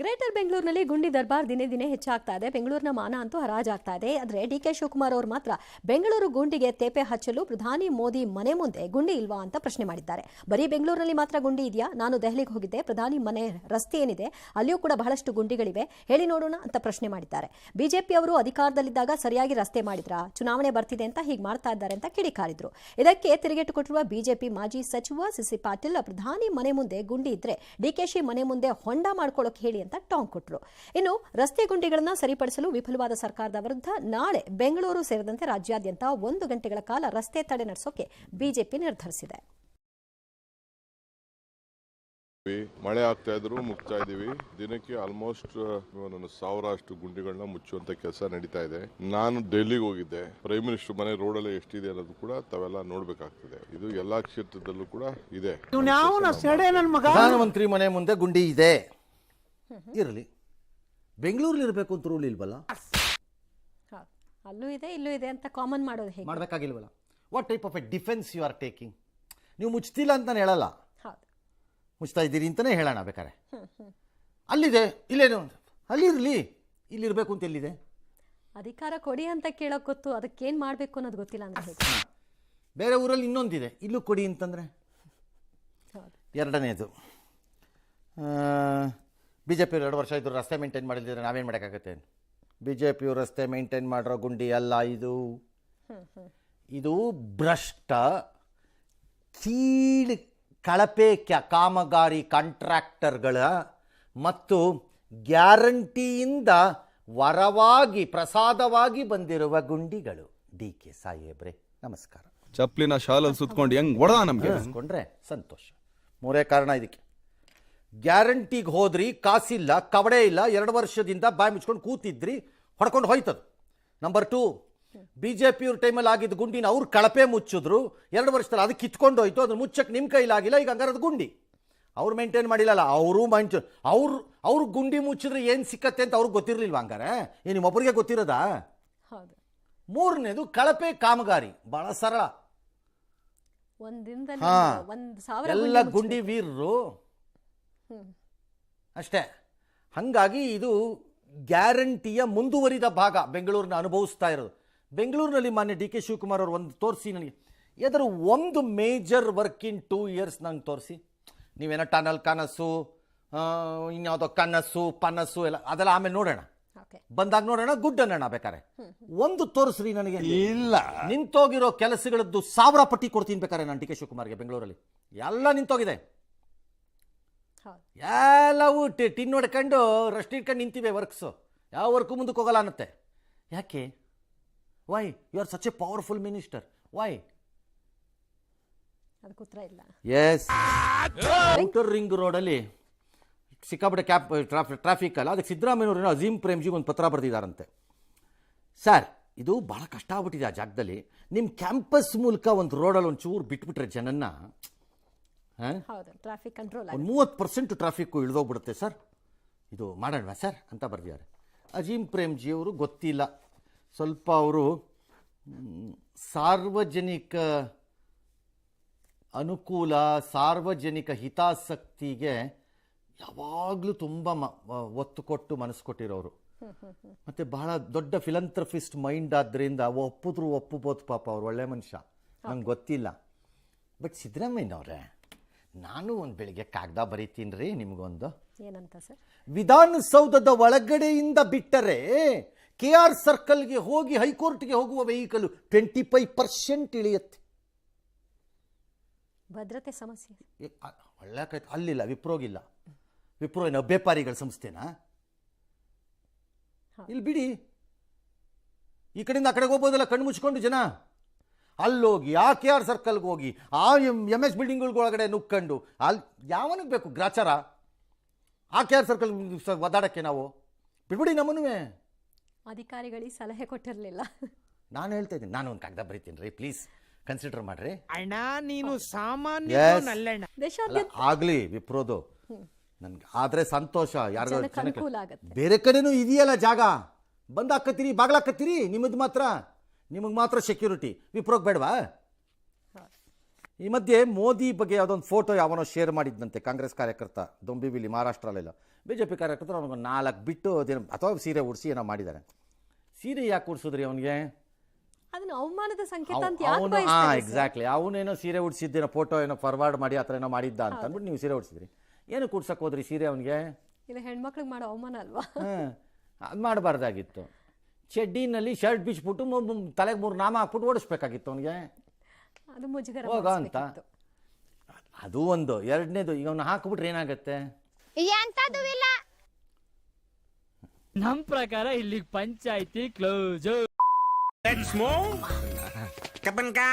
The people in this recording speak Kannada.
ಗ್ರೇಟರ್ ಬೆಂಗಳೂರಿನಲ್ಲಿ ಗುಂಡಿ ದರ್ಬಾರ್ ದಿನೇ ದಿನೇ ಹೆಚ್ಚಾಗ್ತಾ ಇದೆ. ಬೆಂಗಳೂರಿನ ಮಾನ ಅಂತೂ ಹರಾಜಾಗ್ತಾ ಇದೆ. ಆದರೆ ಡಿ ಕೆ ಶಿವಕುಮಾರ್ ಅವರು ಮಾತ್ರ ಬೆಂಗಳೂರು ಗುಂಡಿಗೆ ತೇಪೆ ಹಚ್ಚಲು ಪ್ರಧಾನಿ ಮೋದಿ ಮನೆ ಮುಂದೆ ಗುಂಡಿ ಇಲ್ವಾ ಅಂತ ಪ್ರಶ್ನೆ ಮಾಡಿದ್ದಾರೆ. ಬರೀ ಬೆಂಗಳೂರಿನಲ್ಲಿ ಮಾತ್ರ ಗುಂಡಿ ಇದೆಯಾ? ನಾನು ದೆಹಲಿಗೆ ಹೋಗಿದ್ದೆ. ಪ್ರಧಾನಿ ಮನೆ ರಸ್ತೆ ಏನಿದೆ? ಅಲ್ಲಿಯೂ ಕೂಡ ಬಹಳಷ್ಟು ಗುಂಡಿಗಳಿವೆ. ಹೇಳಿ ನೋಡೋಣ ಅಂತ ಪ್ರಶ್ನೆ ಮಾಡಿದ್ದಾರೆ. ಬಿಜೆಪಿ ಅವರು ಅಧಿಕಾರದಲ್ಲಿದ್ದಾಗ ಸರಿಯಾಗಿ ರಸ್ತೆ ಮಾಡಿದ್ರ? ಚುನಾವಣೆ ಬರ್ತಿದೆ ಅಂತ ಹೀಗೆ ಮಾಡ್ತಾ ಇದ್ದಾರೆ ಅಂತ ಕಿಡಿಕಾರಿದ್ರು. ಇದಕ್ಕೆ ತಿರುಗೇಟು ಕೊಟ್ಟಿರುವ ಬಿಜೆಪಿ ಮಾಜಿ ಸಚಿವ ಸಿಸಿ ಪಾಟೀಲ್ ಪ್ರಧಾನಿ ಮನೆ ಮುಂದೆ ಗುಂಡಿ ಇದ್ರೆ ಡಿಕೆಶಿ ಮನೆ ಮುಂದೆ ಹೊಂಡ ಮಾಡ್ಕೊಳ್ಳೋಕೆ ಹೇಳಿ ಅಂತ ಟಾಂಗ್ ಕೊಟ್ಟರು ಇನ್ನು ರಸ್ತೆ ಗುಂಡಿಗಳನ್ನು ಸರಿಪಡಿಸಲು ವಿಫಲವಾದ ಸರ್ಕಾರದ ವಿರುದ್ಧ ನಾಳೆ ಬೆಂಗಳೂರು ಸೇರಿದಂತೆ ರಾಜ್ಯಾದ್ಯಂತ ಒಂದು ಗಂಟೆಗಳ ಕಾಲ ರಸ್ತೆ ತಡೆ ನಡೆಸೋಕೆ ಬಿಜೆಪಿ ನಿರ್ಧರಿಸಿದೆ. ಮಳೆ ಆಗ್ತಾ ಇದ್ರು ಮುಗ್ತಾ ಇದೀವಿ ದಿನಕ್ಕೆ ಆಲ್ಮೋಸ್ಟ್ ನನ್ನ ಸಾವಿರ ಅಷ್ಟು ಗುಂಡಿಗಳನ್ನ ಮುಚ್ಚುವಂತ ಕೆಲಸ ನಡೀತಾ ಇದೆ. ನಾನು ಡೆಲ್ಲಿಗೆ ಹೋಗಿದ್ದೆ. ಪ್ರೈಮ್ ಮಿನಿಸ್ಟರ್ ಮನೆ ರೋಡಲ್ಲಿ ಎಷ್ಟಿದೆ ಅನ್ನೋದು ಕೂಡ ತಾವೆಲ್ಲ ನೋಡ್ಬೇಕಾಗ್ತದೆ. ಇದು ಎಲ್ಲಾ ಕ್ಷೇತ್ರದಲ್ಲೂ ಕೂಡ ಇದೆ. ಪ್ರಧಾನಮಂತ್ರಿ ಮನೆ ಮುಂದೆ ಗುಂಡಿ ಇದೆ. ಇರಲಿ. ಬೆಂಗಳೂರಲ್ಲಿ ಇರಬೇಕು ಅಂತ ರೂಲ್ ಇಲ್ವಲ್ಲ? ಹೌದು. ಅಲ್ಲೂ ಇದೆ ಇಲ್ಲೂ ಇದೆ ಅಂತ ಕಾಮನ್ ಮಾಡೋದು ಹೇಗೆ? ಮಾಡಬೇಕಾಗಿಲ್ವಲ್ಲ? What type of a defence you are taking ನೀವು ಮುಚ್ತಿಲ್ಲ ಅಂತ ಹೇಳಲ್ಲ. ಹೌದು. ಮುಚ್ತಾ ಇದ್ದೀರಿ ಅಂತಲೇ ಹೇಳೋಣ ಬೇಕಾರೆ ಅಲ್ಲಿದೆ ಇಲ್ಲೇನು? ಅಲ್ಲಿರಲಿ. ಇಲ್ಲಿರಬೇಕು ಅಂತ ಎಲ್ಲಿದೆ? ಅಧಿಕಾರ ಕೊಡಿ ಅಂತ ಕೇಳೋಕ್ ಗೊತ್ತು ಅದಕ್ಕೇನ್ ಮಾಡಬೇಕು ಅನ್ನೋದು ಗೊತ್ತಿಲ್ಲ ಅಂತ ಹೇಗೆ? ಬೇರೆ ಊರಲ್ಲಿ ಇನ್ನೊಂದಿದೆ. ಇಲ್ಲೂ ಕೊಡಿ ಅಂತಂದರೆ? ಹೌದು. ಎರಡನೇದು. ಬಿ ಜೆ ಪಿಯವ್ರು ಎರಡು ವರ್ಷ ಇದ್ರು ರಸ್ತೆ ಮೇಂಟೈನ್ ಮಾಡಿದ್ರೆ ನಾವೇನು ಮಾಡೋಕ್ಕಾಗತ್ತೆ? ಬಿ ಜೆ ಪಿಯು ರಸ್ತೆ ಮೇಂಟೈನ್ ಮಾಡಿರೋ ಗುಂಡಿ ಅಲ್ಲ ಇದು. ಇದು ಭ್ರಷ್ಟ ಕೀಳು ಕಳಪೆ ಕ್ಯ ಕಾಮಗಾರಿ ಕಾಂಟ್ರಾಕ್ಟರ್ಗಳ ಮತ್ತು ಗ್ಯಾರಂಟಿಯಿಂದ ವರವಾಗಿ ಪ್ರಸಾದವಾಗಿ ಬಂದಿರುವ ಗುಂಡಿಗಳು. ಡಿ ಕೆ ಸಾಹೇಬ್ರೆ ನಮಸ್ಕಾರ. ಚಪ್ಲಿನ ಶಾಲಲ್ಲಿ ಸುತ್ಕೊಂಡು ಹೆಂಗ್ ಒಡದ ನಮ್ಗೆ? ಕೊಂಡ್ರೆ ಸಂತೋಷ. ಮೂರೇ ಕಾರಣ ಇದಕ್ಕೆ. ಗ್ಯಾರಂಟಿಗೆ ಹೋದ್ರಿ ಕಾಸಿಲ್ಲ ಕವಡೆ ಇಲ್ಲ ಎರಡು ವರ್ಷದಿಂದ ಬಾಯಿ ಮುಚ್ಕೊಂಡು ಕೂತಿದ್ರಿ ಹೊಡ್ಕೊಂಡು ಹೋಯ್ತದು. ನಂಬರ್ ಟೂ ಬಿ ಜೆ ಪಿಯವ್ರ ಟೈಮಲ್ಲಿ ಆಗಿದ್ದ ಗುಂಡಿನ ಅವ್ರು ಕಳಪೆ ಮುಚ್ಚಿದ್ರು ಎರಡು ವರ್ಷದಲ್ಲಿ ಅದಕ್ಕೆ ಕಿತ್ಕೊಂಡು ಹೋಯ್ತು ಅದನ್ನ ಮುಚ್ಚಕ್ಕೆ ನಿಮ್ಮ ಕೈಲಾಗಿಲ್ಲ ಈಗ ಹಂಗಾರೆ ಅದು ಗುಂಡಿ. ಅವ್ರು ಮೇಂಟೈನ್ ಮಾಡಿಲ್ಲಲ್ಲ ಅವರು ಮೈಂಟ್ ಅವ್ರು ಅವ್ರ ಗುಂಡಿ ಮುಚ್ಚಿದ್ರೆ ಏನು ಸಿಕ್ಕತ್ತೆ ಅಂತ ಅವ್ರಿಗೆ ಗೊತ್ತಿರಲಿಲ್ವ ಹಂಗಾರೆ? ಏನು ನಿಮ್ಮೊಬ್ಬರಿಗೆ ಗೊತ್ತಿರೋದಾ? ಮೂರನೇದು ಕಳಪೆ ಕಾಮಗಾರಿ ಭಾಳ ಸರಳ. ಎಲ್ಲ ಗುಂಡಿ ವೀರರು ಅಷ್ಟೇ. ಹಾಗಾಗಿ ಇದು ಗ್ಯಾರಂಟಿಯ ಮುಂದುವರಿದ ಭಾಗ ಬೆಂಗಳೂರಿನ ಅನುಭವಿಸ್ತಾ ಇರೋದು. ಬೆಂಗಳೂರಿನಲ್ಲಿ ಮಾನ್ಯ ಡಿ ಕೆ ಶಿವಕುಮಾರ್ ಅವರು ಒಂದು ತೋರಿಸಿ ನನಗೆ. ಯಾವ್ದಾದ್ರು ಒಂದು major work in two years ನಂಗೆ ತೋರಿಸಿ. ನೀವೇನೋ ಟನಲ್ ಕನಸು ಇನ್ಯಾವುದೋ ಕನಸು ಪನಸು ಎಲ್ಲ ಅದೆಲ್ಲ ಆಮೇಲೆ ನೋಡೋಣ. ಓಕೆ. ಬಂದಾಗ ನೋಡೋಣ ಗುಡ್ ಅನ್ನೋಣ ಬೇಕಾರೆ ಒಂದು ತೋರಿಸ್ರಿ ನನಗೆ ಇಲ್ಲ. ನಿಂತೋಗಿರೋ ಕೆಲಸಗಳದ್ದು ಸಾವಿರ ಪಟ್ಟಿ ಕೊಡ್ತೀನಿ ಬೇಕಾರೆ ನಾನು ಡಿ ಕೆ ಶಿವಕುಮಾರ್ಗೆ ಬೆಂಗಳೂರಲ್ಲಿ. ಎಲ್ಲ ನಿಂತೋಗಿದೆ. ಎಲ್ಲವೂ ಟಿನ್ ಹೊಡ್ಕೊಂಡು ರಸ್ಟ್ ಇಟ್ಕೊಂಡು ನಿಂತಿವೆ ವರ್ಕ್ಸು ಯಾವ ವರ್ಕು ಮುಂದಕ್ಕೆ ಹೋಗಲ್ಲ ಅನ್ನತ್ತೆ. ಯಾಕೆ? Why you are such a powerful minister why ಅದಕ್ಕೆ ಉತ್ತರ ಇಲ್ಲ. ಎಸ್ ಔಟರ್ ರಿಂಗ್ ರೋಡಲ್ಲಿ ಸಿಕ್ಕಾಪಟ್ಟೆ ಕ್ಯಾಪ್ ಟ್ರಾಫಿಕ್ ಅಲ್ಲ. ಅದಕ್ಕೆ ಸಿದ್ದರಾಮಯ್ಯವ್ರು ಅಜೀಮ್ ಪ್ರೇಮ್ಜಿಗೆ ಒಂದು ಪತ್ರ ಬರೆದಿದ್ದಾರಂತೆ. ಸರ್ ಇದು ಭಾಳ ಕಷ್ಟ ಆಗ್ಬಿಟ್ಟಿದೆ ಆ ಜಾಗದಲ್ಲಿ. ನಿಮ್ಮ ಕ್ಯಾಂಪಸ್ ಮೂಲಕ ಒಂದು ರೋಡಲ್ಲಿ ಒಂದು ಚೂರು ಬಿಟ್ಬಿಟ್ರೆ ಜನನ್ನ ಹೌದು ಟ್ರಾಫಿಕ್ ಕಂಟ್ರೋಲ್ ಒಂದು ಮೂವತ್ತು ಪರ್ಸೆಂಟ್ ಟ್ರಾಫಿಕ್ಕು ಇಳಿದೋಗ್ಬಿಡುತ್ತೆ ಸರ್ ಇದು ಮಾಡೋಣ ಸರ್ ಅಂತ ಬರೆದಿದ್ದಾರೆ. ಅಜೀಂ ಪ್ರೇಮ್ಜಿಯವರು ಗೊತ್ತಿಲ್ಲ. ಸ್ವಲ್ಪ ಅವರು ಸಾರ್ವಜನಿಕ ಅನುಕೂಲ ಸಾರ್ವಜನಿಕ ಹಿತಾಸಕ್ತಿಗೆ ಯಾವಾಗಲೂ ತುಂಬ ಮ ಒತ್ತು ಕೊಟ್ಟು ಮನಸ್ಸು ಕೊಟ್ಟಿರೋರು. ಮತ್ತು ಬಹಳ ದೊಡ್ಡ ಫಿಲಂಥ್ರಫಿಸ್ಟ್ ಮೈಂಡ್ ಆದ್ದರಿಂದ ಒಪ್ಪಿದ್ರು ಒಪ್ಪಬೋದು ಪಾಪ ಅವ್ರು ಒಳ್ಳೆ ಮನುಷ್ಯ. ನಂಗೆ ಗೊತ್ತಿಲ್ಲ. ಬಟ್ ಸಿದ್ದರಾಮಯ್ಯನವ್ರೆ ನಾನು ಒಂದು ಬೆಳಿಗ್ಗೆ ಕಾಗದ ಬರೀತೀನಿ ರೀ ನಿಮಗೊಂದು. ಏನಂತ ಸರ್? ವಿಧಾನಸೌಧದ ಒಳಗಡೆಯಿಂದ ಬಿಟ್ಟರೆ ಕೆ ಆರ್ ಸರ್ಕಲ್ಗೆ ಹೋಗಿ ಹೈಕೋರ್ಟ್ಗೆ ಹೋಗುವ ವೆಹಿಕಲ್ ಟ್ವೆಂಟಿ ಫೈವ್ ಪರ್ಸೆಂಟ್ ಇಳಿಯುತ್ತೆ. ಭದ್ರತೆ ಸಮಸ್ಯೆ. ಏ, ಅ- ಒಳ್ಳೆ ಕೈ ಅಲ್ಲಿಲ್ಲ ವಿಪ್ರೋಗಿಲ್ಲ. ವಿಪ್ರೋ ಏನೋ ವ್ಯಾಪಾರಿಗಳ ಸಂಸ್ಥೆನಾ? ಇಲ್ಲಿ ಬಿಡಿ. ಈ ಕಡೆಯಿಂದ ಆ ಕಡೆಗೆ ಹೋಗ್ಬೋದಲ್ಲ ಕಣ್ಣು ಮುಚ್ಕೊಂಡು ಜನ? ಅಲ್ಲೋಗಿ ಆ ಕೆ ಆರ್ ಸರ್ಕಲ್ಗೆ ಹೋಗಿ ಆ ಎಂ ಎಂ ಎಸ್ ಬಿಲ್ಡಿಂಗ್ಗಳೊಳಗಡೆ ನುಗ್ಕೊಂಡು ಅಲ್ಲಿ ಯಾವನಿಗೆ ಬೇಕು ಗ್ರಾಚಾರ? ಆ ಕೆ ಆರ್ ಸರ್ಕಲ್ ಒದಾಡೋಕ್ಕೆ ನಾವು? ಬಿಡ್ಬಿಡಿ ನಮ್ಮನೂ ಅಧಿಕಾರಿಗಳಿಗೆ ಸಲಹೆ ಕೊಟ್ಟಿರಲಿಲ್ಲ. ನಾನು ಹೇಳ್ತಾ ಇದ್ದೀನಿ ನಾನು ಒಂದು ಕಾಗದ ಬರೀತೀನಿ ರೀ ಪ್ಲೀಸ್ ಕನ್ಸಿಡರ್ ಮಾಡ್ರಿ. ಅಣ್ಣ ನೀನು ಸಾಮಾನ್ಯ ಆಗಲಿ ವಿಪ್ರೋದು. ನನ್ಗೆ ಆದ್ರೆ ಸಂತೋಷ ಯಾರಿಗೂ ಬೇರೆ ಕಡೆನೂ ಇದೆಯಲ್ಲ ಜಾಗ? ಬಂದಾಕತ್ತೀರಿ ಬಾಗ್ಲಾಕತ್ತೀರಿ ನಿಮ್ಮದು ಮಾತ್ರ? ನಿಮಗೆ ಮಾತ್ರ ಸೆಕ್ಯೂರಿಟಿ ವಿಪ್ರೋಗ್ ಬೇಡವಾ? ಈ ಮಧ್ಯೆ ಮೋದಿ ಬಗ್ಗೆ ಯಾವುದೊಂದು ಫೋಟೋ ಯಾವನೋ ಶೇರ್ ಮಾಡಿದ್ದಂತೆ ಕಾಂಗ್ರೆಸ್ ಕಾರ್ಯಕರ್ತ ದೊಂಬಿವಿಲಿ ಮಹಾರಾಷ್ಟ್ರಲ್ಲೆಲ್ಲ. ಬಿ ಜೆ ಪಿ ಕಾರ್ಯಕರ್ತರು ಅವನಿಗೆ ನಾಲ್ಕು ಬಿಟ್ಟು ಅದೇನು ಅಥವಾ ಸೀರೆ ಉಡಿಸಿ ಏನೋ ಮಾಡಿದ್ದಾರೆ ಸೀರೆ ಯಾಕೆ ಉಡಿಸಿದ್ರಿ ಅವನಿಗೆ? ಅದನ್ನ ಅವಮಾನದ ಸಂಕೇತ ಅಂತ ಯಾಕೆ ಅವನು ಹಾಂ ಬಯಸ್ತಾರೆ ಸರ್? ಎಕ್ಸಾಕ್ಟ್ಲಿ ಅವನೇನೋ ಸೀರೆ ಉಡಿಸಿದ್ದೇನೋ ಫೋಟೋ ಏನೋ ಫಾರ್ವರ್ಡ್ ಮಾಡಿ ಆ ಥರ ಏನೋ ಮಾಡಿದ್ದ ಅಂತ ಅಂದ್ಬಿಟ್ಟು ನೀವು ಸೀರೆ ಉಡಿಸಿದ್ರಿ. ಏನು ಕುಡ್ಸಕ್ಕೆ ಹೋದ್ರಿ ಸೀರೆ ಅವನಿಗೆ? ಇದು ಹೆಣ್ಮಕ್ಳಿಗೆ ಮಾಡೋ ಅವಮಾನ ಅಲ್ವಾ? ಹಾಂ. ಅದು ಮಾಡಬಾರ್ದಾಗಿತ್ತು. ಚಡ್ಡಿನಲ್ಲಿ ಶರ್ಟ್ ಬಿಚ್ಬಿಟ್ಟು ತಲೆಗೆ ಮೂರು ನಾಮ ಹಾಕ್ಬಿಟ್ಟು ಓಡಿಸ್ಬೇಕಾಗಿತ್ತು ಅವನಿಗೆ. ಅದು ಮುಜುಗರ ಹೋಗ ಅಂತ. ಅದು ಒಂದು. ಎರಡನೇದು ಈಗ ಅವನು ಹಾಕ್ಬಿಟ್ರೆ ಏನಾಗುತ್ತೆ? ಎಂತದು ಇಲ್ಲ. ನಮ್ ಪ್ರಕಾರ ಇಲ್ಲಿ ಪಂಚಾಯತಿ ಕ್ಲೋಸ್ ಕಬ್ಬನ್ಕಾ